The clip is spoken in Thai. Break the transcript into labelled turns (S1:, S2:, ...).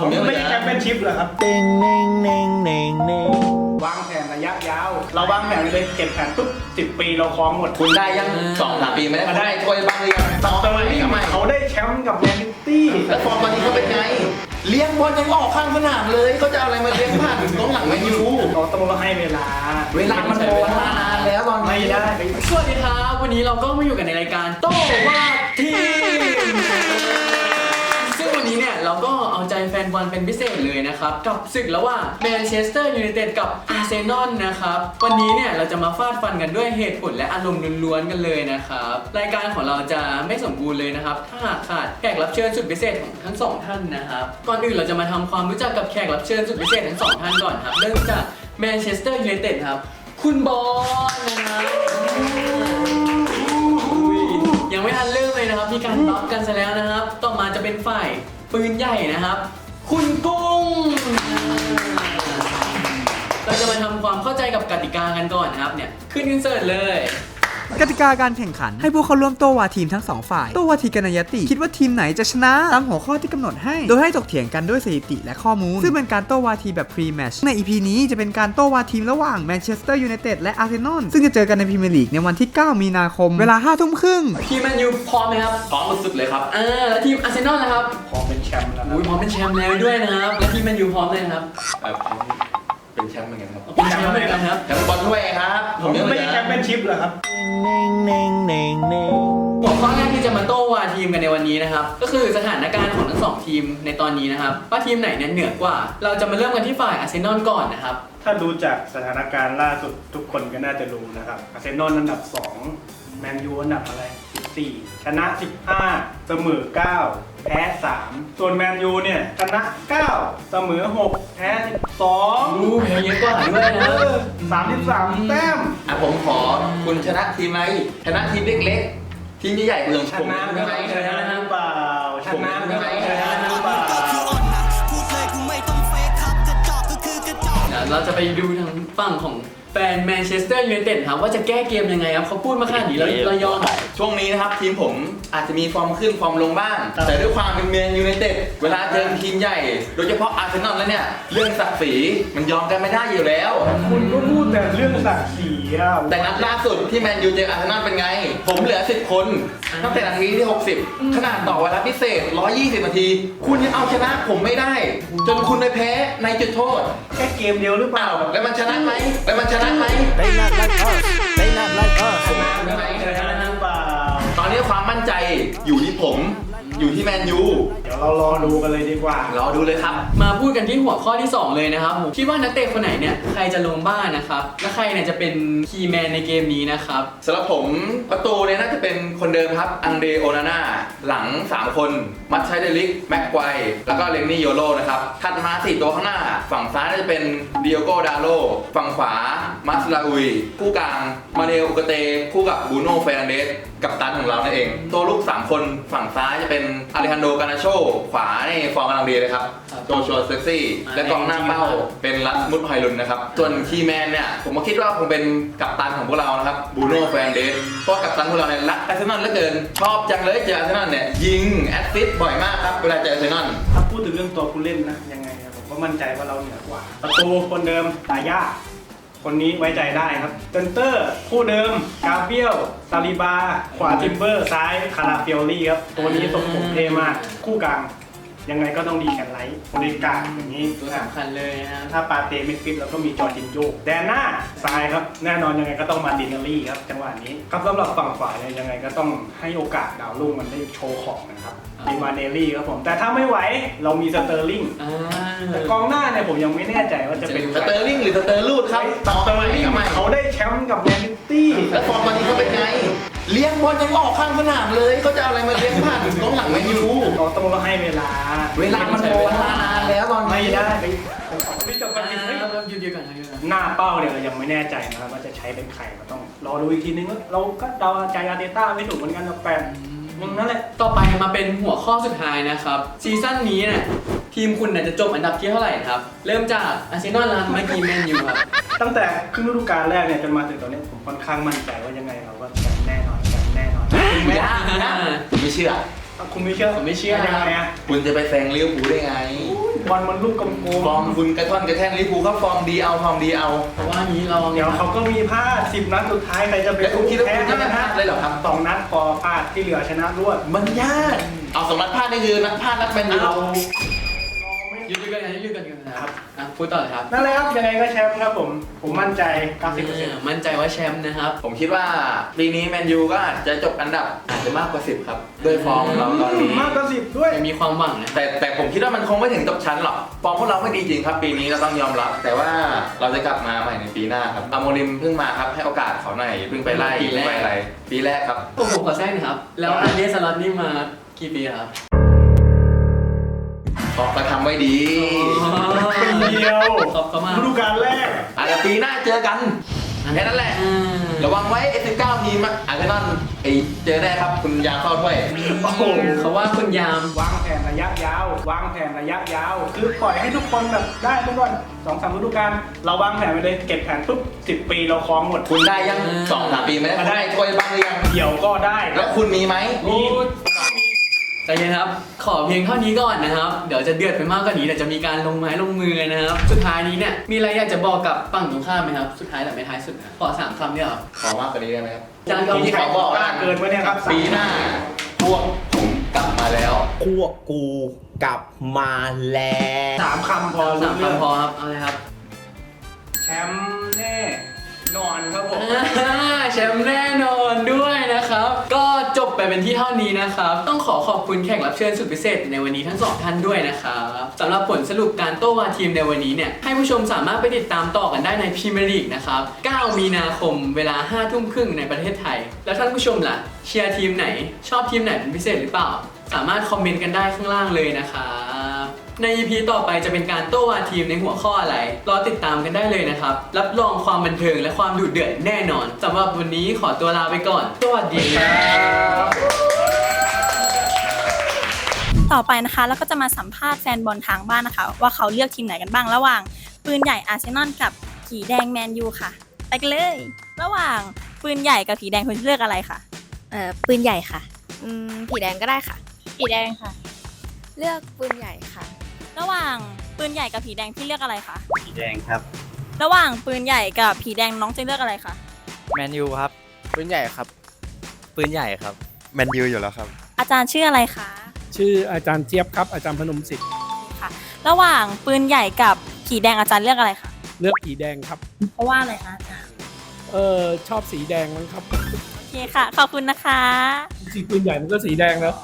S1: ผมยังไม่ได้แชมเปี้ยนชิพเหรอครับ
S2: Ding ding ding ding ding
S1: วางแผนระยะยาว เราวางแผนไปเลยเก็บแผนปุ๊บสิบปีเราคล้องหมด
S3: คุณได้ยังสองสามปีไม่ได้
S1: มา
S3: คุณ
S1: ได้
S3: ได้ถ้วยบ้างหรือยังต่อ
S1: ตอน
S3: ทำไม
S1: นี้
S3: ทำไม
S1: เขาได้แชมป์กับแมนซิตี้
S3: แล้วฟอร์มตอนนี้เขาเป็นไงเลี้ยงบอลยังออกข้างสนามเลยเขาจะเอาอะไรมาเลี้ยงผ่านกองหลังแมนยู
S1: เราต้องให้เวลา
S3: เวลามันโตมานานแล้วตอน
S1: ไม่
S3: นี้
S1: ได้
S4: สวัสดีครับวันนี้เราก็มาอยู่กันในรายการโต้ว่าทีมซึ่งวันนี้ เนี่ยเราก็เอาใจแฟนบอลเป็นพิเศษเลยนะครับ กับศึกระหว่างแมนเชสเตอร์ยูไนเต็ดกับอาร์เซนอลนะครับ วันนี้เนี่ยเราจะมาฟาดฟันกันด้วยเหตุผลและอารมณ์ล้วนๆกันเลยนะครับ รายการของเราจะไม่สมบูรณ์เลยนะครับ ถ้าหากขาดแขกรับเชิญสุดพิเศษของทั้งสองท่านนะครับก่อนอื่นเราจะมาทำความรู้จักกับแขกรับเชิญสุดพิเศษทั้งสองท่านก่อนครับเริ่มจากแมนเชสเตอร์ยูไนเต็ดครับคุณบอลนะครับยังไม่ทันเริ่มเลยนะครับ มีการบัฟกันซะแล้วนะครับ ต่อมาจะเป็นฝ่าย ปืนใหญ่นะครับ คุณกุ้ง เราจะมาทำความเข้าใจกับกติกากันก่อนนะครับเนี่ยขึ้นอินเสิร์ตเลย
S5: กติกาการแข่งขัน ให้ผู้เข้าร่วมโต้วาทีมทั้งสองฝ่าย โต้วาทีกันนายติ คิดว่าทีมไหนจะชนะ ตามหัวข้อที่กำหนดให้ โดยให้ถกเถียงกันด้วยสถิติและข้อมูล ซึ่งเป็นการโต้วาทีแบบพรีแมชใน EP นี้จะเป็นการโต้วาทีมระหว่างแมนเชสเตอร์ยูไนเต็ดและอาร์เซนอลซึ่งจะเจอกันในพรีเมียร์ลีกในวันที่ 9 มีนาคม เวลา5ทุ่มครึ่ง
S4: ทีมแมนยูพร้อมไหมครับ
S3: พร้อมสุดๆเลยครับ
S4: อ่าแล้วทีมอาร์เซนอลนะครับ
S1: พอเป็นแชมป์แล้วนะ
S4: อุ้ยพร้อมเป็นแชมป์แล้วด้วยนะครับแล้วทีมแมนยูพร้อมเลยนะครับ
S3: เอ่อผม เป็นแชมป์เหมือนกันครับ
S4: เป็นแชมป์เหมือนกันครับ
S3: แชมป์บอลถ้วยครับผมยัง
S1: ไม่
S3: ไม่
S1: ได้
S3: ได้
S1: แชมเปี้ยนชิพเหรอครับ
S2: Ding ding ding ding
S4: หัวข้อแรกที่จะมาโต้วาทีมกันในวันนี้นะครับ ก็คือสถานการณ์ของทั้งสองทีมในตอนนี้นะครับว่าทีมไหนเนี่ยเหนือกว่า เราจะมาเริ่มกันที่ฝ่ายอาร์เซนอลก่อนนะครับ
S1: ถ้าดูจากสถานการณ์ล่าสุดทุกคนก็น่าจะรู้นะครับอาร์เซนอลอันดับ 2 แมนยูอันดับอะไร 14 ชนะ 15 เสมอ 9 แพ้ 3 ส่วนแมนยูเนี่ยชนะ 9 เสมอ 6 แพ้12
S4: รู้แพ้เยอะกว่าด้วยนะ
S1: เออ33แต้ม
S3: อะผมขอคุณชนะทีมไหมชนะทีมเล็กๆ ทีมใหญ่ๆเมือง
S1: ช
S3: ผม
S1: นะ
S3: ใช่ไหม
S1: ชนะหรือเปล่าชนะหรือไม่ชนะหรือเปล่า
S4: เดี๋ยวเราจะไปดูทาง ฝั่งของแฟนแมนเชสเตอร์ยูไนเต็ดครับว่าจะแก้เกมยังไงครับเขาพูดมาขนาดนี้แล้วเรายอมเหรอ
S3: ช่วงนี้นะครับทีมผมอาจจะมีฟอร์มขึ้นฟอร์มลงบ้างแต่ด้วยความเป็นเมนยูไนเต็ดเวลาเจอทีมใหญ่ โดยเฉพาะอาร์เซนอลแล้วเนี่ย เรื่องศักดิ์ศรีมันยอมกันไม่ได้อยู่แล้ว
S1: คุณก็พูดแต่เรื่องศักดิ์ศรีอะ
S3: แต่นัดล่าสุดที่แมนยูเจออาร์เซนอลเป็นไง ผมเหลือ 10 คนตั้งแต่นาทีที่ 60 ขนาดต่อเวลาพิเศษ 120 นาที คุณยังเอาชนะผมไม่ได้ จนคุณไปแพ้ในจุดโทษ
S1: แค่เกมเดียวหรือเปล่า
S3: อ้าวแล้วมันชนะไหมแล้วมันชนะไหม
S2: They not like us They not like us
S1: ชนะหรือไม่ชนะหรือเปล่า
S3: ตอนนี้ความมั่นใจอยู่ที่ผม อยู่ที่แมนยู
S1: ดี๋ยวเรารอดูกันเลยดีกว่า
S3: รอดูเลยครับ
S4: มาพูดกันที่หัวข้อที่ 2 เลยนะครับผมคิดว่านักเตะคนไหนเนี่ยใครจะลงบ้านนะครับ และใครเนี่ยจะเป็นคีย์แมนในเกมนี้นะครับ
S3: สำหรับผมประตูเนี่ยน่าจะเป็นคนเดิมครับ อังเดโอนาน่า หลัง 3 คน มัตชัยเดลิก แม็กไกวแล้วก็เลนนี่โยโรนะครับ ถัดมา 4 ตัวข้างหน้า ฝั่งซ้ายน่าจะเป็นดิโอโกดาโล ฝั่งขวา มัสลาอุย คู่กลาง มาเนลอุกเต คู่กับบูโน่เฟรนันเดส กับตันของเรานั่นเอง ตัวลูก 3 คน ฝั่งซ้ายจะเป็นอาริฮันโดกานาโชขวาในฟอร์มกำลังดีเลยครับ
S4: ครับ
S3: โจชัวเซ็กซี่ และกองหน้าเป้าเป็นรัสมุดไฮลุนนะครับ ส่วนคีย์แมนเนี่ยผมก็คิดว่าคงเป็นกัปตันของพวกเรานะครับบูโน่แฟนเดสเพราะกัปตันพวกเราเนี่ยรักอาร์เซนอลเหลือเกิน ชอบจังเลยเจออาร์เซนอลเนี่ยยิงแอสซิสต์บ่อยมากครับเวลาเจออาร์เซนอล
S1: ถ้าพูดถึงเรื่องตัวผู้เล่นนะยังไงอะผมก็มั่นใจว่าเราเหนือกว่า ประตูคนเดิมตายา คนนี้ไว้ใจได้ครับเซนเตอร์คู่เดิมกาเบียลซาลิบา ขวาทิมเบอร์ ซ้ายคาราเฟียลี่ครับ ตัวนี้ทรงผมเท่มาก คู่กลาง ยังไงก็ต้องดีแคนไลท์คนนี้กลางอย่างนี้
S4: ตัวสำคัญเลยนะครับ
S1: ถ้าปาเต้ไม่ฟิตแล้วก็มีจอร์จินโยแดนหน้าซ้ายครับ แน่นอนยังไงก็ต้องมาดินารี่ครับจังหวะนี้ครับสำหรับฝั่งขวาเนี่ยยังไงก็ต้องให้โอกาสดาวรุ่งมันได้โชว์ของนะครับ
S4: อ่า
S1: ดิมาเนลลี่ครับผม แต่ถ้าไม่ไหวเรามีสเตอร์ลิง
S4: อ่า
S1: แต่กองหน้าเนี่ยผมยังไม่แน่ใจว่าจะเป็น
S3: สเตอร์ลิงหรือสเตอร์ลูดครับ
S1: สเตอร์ลิง
S3: ทำไม
S1: เขาได้แชมป์กับแมนซิตี้
S3: แล้วฟอร์มตอนนี้เขาเป็นไง เลี้ยงบอลยังออกข้างสนามเลยเขาจะเอาอะไรมาเลี้ยงผ่านกองหลังแมนยู
S1: เราต้องให้เวลา
S3: เวลามันโตมานานแล้วตอน
S1: ไม่
S3: นี้
S1: ได้ไปพี่จบ
S4: อ่า
S1: กันจริงเฮ้ย
S4: หยุดๆก่อนหยุดๆก่อน
S1: หน้าเป้าเนี่ยเรายังไม่แน่ใจนะครับว่าจะใช้เป็นใครก็ต้องรอดูอีกทีนึงเราก็เดาใจอาร์เตต้าไม่ถูกเหมือนกันนะแปดนึงนั่นแหละ
S4: ต่อไปมาเป็นหัวข้อสุดท้ายนะครับซีซั่นนี้เนี่ยทีมคุณเนี่ยจะจบอันดับที่เท่าไหร่ครับ เริ่มจากอาร์เซนอลแล้วเมื่อกี้แมนยูครับ
S1: ตั้งแต่ครึ่งฤดูกาลแรกเนี่ยจนมาถึงตอนนี้ผมค่อนข้างมั่นใจว่ายังไงเราก็ น่นอนถึงแม้
S3: ยากนะผมไม่เชื่อ
S1: คุณไม่เชื่อ
S4: ผมไม่เชื่อ
S1: ยังไงอะ
S3: คุณจะไปแซงลิเวอร์พูลได้ไง
S1: บอลมันลูกกลม
S3: ฟอร์มคุณกระท่อนกระแท่นลิเวอร์พูลก็ฟอร์มดีเอาฟอร์มดีเอา
S4: เพราะว่านี้เรา
S1: ๆเดี๋ยวเขาก็มีพลาดสิบนัดสุดท้ายใครจะไป
S3: แล้วคุณคิดว่าคุณจะไม่พลาดเลยเหรอครับ
S1: สองนัดพอพลาดที่เหลือชนะรวด
S3: มันยาก เอาสองนัดพลาดนี่คือนัดพลาดนัดแมนยู
S1: เรา
S4: หยุดกันนะหยุดกันกันนะครับอะพูดต่อเลยครับ
S1: นั่นแหละครับยังไงก็แชมป์ครับผมผมมั่นใจ 90%
S4: อ่ามั่นใจว่าแชมป์นะครับ
S3: ผมคิดว่าปีนี้แมนยูก็อาจจะจบอันดับอาจจะมากกว่า 10 ครับ ด้วยฟอร์มเราตอนนี้
S1: มากกว่าสิบด้วย
S4: ยังมีความหวังนะ
S3: แต่แต่ผมคิดว่ามันคงไม่ถึงตกชั้นหรอก ฟอร์มพวกเราไม่ดีจริงครับปีนี้เราต้องยอมรับ แต่ว่าเราจะกลับมาใหม่ในปีหน้าครับอาโมริมเพิ่งมาครับให้โอกาสเขาหน่อยอย่าเพิ่งไปไล่
S4: ปีแรก
S3: ไปอะไรปีแรกครับ
S4: ผมผมขอแทรกหนะครับ แล้วอันเดสลัตนี่มากี่ปีครับ
S3: ฟอร์มก็ทำไว้ดี
S1: ปีเดียว
S4: ขอบเขามา
S1: ฤดูกาลแรก
S3: อาจจะปีหน้าเจอกันแค่นั้นแหละ
S4: อ่า
S3: ระวังไว้ F19 ทีมอะอาร์เซนอลไอเจอได้ครับคุณยามเข้าด้วย
S1: โอ้โห
S4: เขาว่าคุณยาม
S1: วางแผนระยะยาว วางแผนระยะยาว คือปล่อยให้ทุกคนแบบได้ทุกคนสองสามฤดูกาลเราวางแผนไปเลยเก็บแผนปุ๊บสิบปีเราคล้องหมด
S3: คุณได้ยังสองสามปีไม่ได้คุณได้ถ้วยบ้างหรือยัง
S1: เดี๋ยวก็ได้
S3: แล้วคุณมีไหม
S1: มี
S4: ใจเย็นครับ ขอเพียงเท่านี้ก่อนนะครับ เดี๋ยวจะเดือดไปมากกว่านี้เดี๋ยวจะมีการลงไม้ลงมือนะครับ สุดท้ายนี้เนี่ย มีอะไรอยากจะบอกกับฝั่งตรงข้ามไหมครับ สุดท้ายแต่ไม่ท้ายสุดนะขอสามคำเนี่ยครับ
S3: ขอมากกว่านี้ได้ไหมครับ
S4: จานเกาหลี
S3: ที่เขาบอกว่า
S1: เกินไว้เนี่ยครับ
S3: ปีหน้าพวกผมกลับมาแล้ว
S2: พวกกูกลับมาแล้ว
S1: สามคำพอ
S4: สาม
S1: รู้เรื่อง
S4: คำพอครับ เอาเลยครับ
S1: แชมป์แน่นอนครับผม
S4: อ่าแชมป์แน่นอนด้วยนะครับ ก็จบไป เป็นที่เท่านี้นะครับ ต้องขอขอบคุณแขกรับเชิญสุดพิเศษในวันนี้ทั้งสองท่านด้วยนะครับสำหรับผลสรุปการโต้วาทีมในวันนี้เนี่ยให้ผู้ชมสามารถไปติดตามต่อกันได้ในพรีเมียร์ลีกนะครับ 9 มีนาคมเวลา 5 ทุ่มครึ่งในประเทศไทย แล้วท่านผู้ชมล่ะเชียร์ทีมไหน ชอบทีมไหนเป็นพิเศษหรือเปล่า สามารถคอมเมนต์กันได้ข้างล่างเลยนะครับ ใน EP ต่อไปจะเป็นการโต้วาทีมในหัวข้ออะไร รอติดตามกันได้เลยนะครับ รับรองความบันเทิงและความดุเดือดแน่นอนสำหรับวันนี้ขอตัวลาไปก่อน สวัสดีครับ
S6: ต่อไปนะคะเราก็จะมาสัมภาษณ์แฟนบอลทางบ้านนะคะ ว่าเขาเลือกทีมไหนกันบ้างระหว่าง ปืนใหญ่อาร์เซนอลกับผีแดงแมนยูค่ะ ไปกันเลย ระหว่างปืนใหญ่กับผีแดงคุณเลือกอะไรคะ
S7: เอ่อปืนใหญ่ค่ะ อืมผีแดงก็ได้ค่ะ
S6: ผีแดงค่ะ
S7: เลือกปืนใหญ่ค่ะ
S6: ระหว่างปืนใหญ่กับผีแดงพี่เลือกอะไรคะ
S2: สีแดงครับ
S6: ระหว่างปืนใหญ่กับผีแดงน้องจะเลือกอะไรคะ
S2: แมนยูครับ ปืนใหญ่ครับ ปืนใหญ่ครับ
S8: แมนยูอยู่แล้วครับ
S6: อาจารย์ชื่ออะไรคะ
S9: ชื่ออาจารย์เจี๊ยบครับอาจารย์พนมสิทธิ์
S6: ค่ะ ระหว่างปืนใหญ่กับผีแดงอาจารย์เลือกอะไรคะ
S9: เลือกผีแดงครับ
S6: เพราะว่าอะไรคะอาจารย์
S9: เออชอบสีแดงมั้งครับ
S6: โอเคค่ะ ขอบคุณนะคะ
S9: จริงๆปืนใหญ่มันก็สีแดงแล้ว